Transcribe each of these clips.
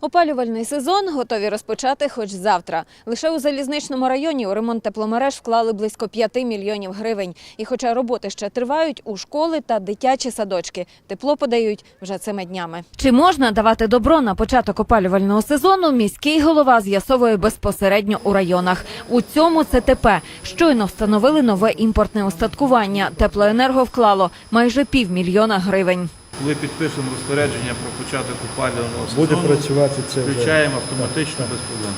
Опалювальний сезон готові розпочати хоч завтра. Лише у залізничному районі у ремонт тепломереж вклали близько 5 мільйонів гривень. І хоча роботи ще тривають, у школи та дитячі садочки тепло подають вже цими днями. Чи можна давати добро на початок опалювального сезону? Міський голова з'ясовує безпосередньо у районах. У цьому ЦТП щойно встановили нове імпортне устаткування. Теплоенерго вклало майже півмільйона гривень. Коли підпишемо розпорядження про початок опалювального Буде працювати це вже. включаємо автоматично без проблем.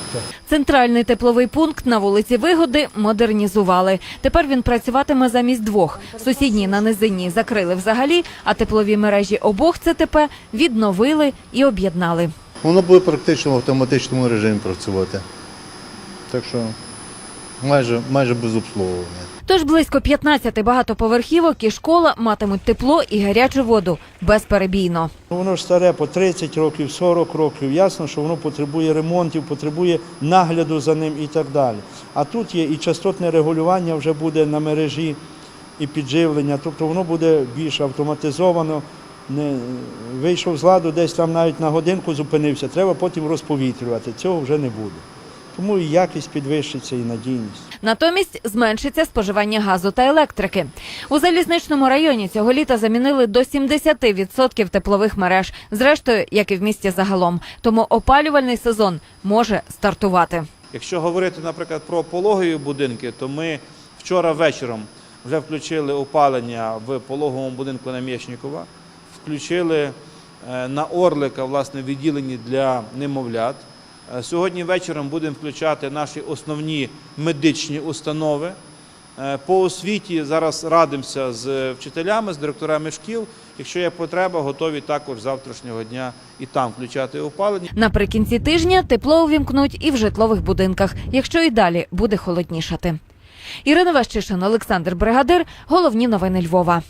Центральний тепловий пункт на вулиці Вигоди модернізували. Тепер він працюватиме замість двох. Сусідній на низині закрили взагалі, а теплові мережі обох ЦТП відновили і об'єднали. Воно буде практично в автоматичному режимі працювати. Так що майже, майже без обслуговування. Тож близько 15 багатоповерхівок і школа матимуть тепло і гарячу воду безперебійно. Ну, Воно ж старе по 30 років, 40 років. Ясно, що воно потребує ремонтів, потребує нагляду за ним і так далі. А тут є і частотне регулювання вже буде на мережі, і підживлення, тобто воно буде більш автоматизовано. Не вийшов з ладу, десь там навіть на годинку зупинився, треба потім розповітрювати. Цього вже не буде. Тому і якість підвищиться, і надійність. Натомість зменшиться споживання газу та електрики. У залізничному районі цього літа замінили до 70% теплових мереж, зрештою, як і в місті загалом. Тому опалювальний сезон може стартувати. Якщо говорити, наприклад, про пологові будинки, то ми вчора вечором вже включили опалення в пологовому будинку на Мєчнікова, включили е, на Орлика власне відділені для немовлят. Е, Сьогодні вечором будемо включати наші основні медичні установи. Е, По освіті зараз радимося з вчителями, з директорами шкіл. Якщо є потреба, готові також завтрашнього дня і там включати опалення. Наприкінці тижня тепло увімкнуть і в житлових будинках, якщо і далі буде холоднішати. Ірина Ващишин, Олександр Бригадир. Головні новини Львова.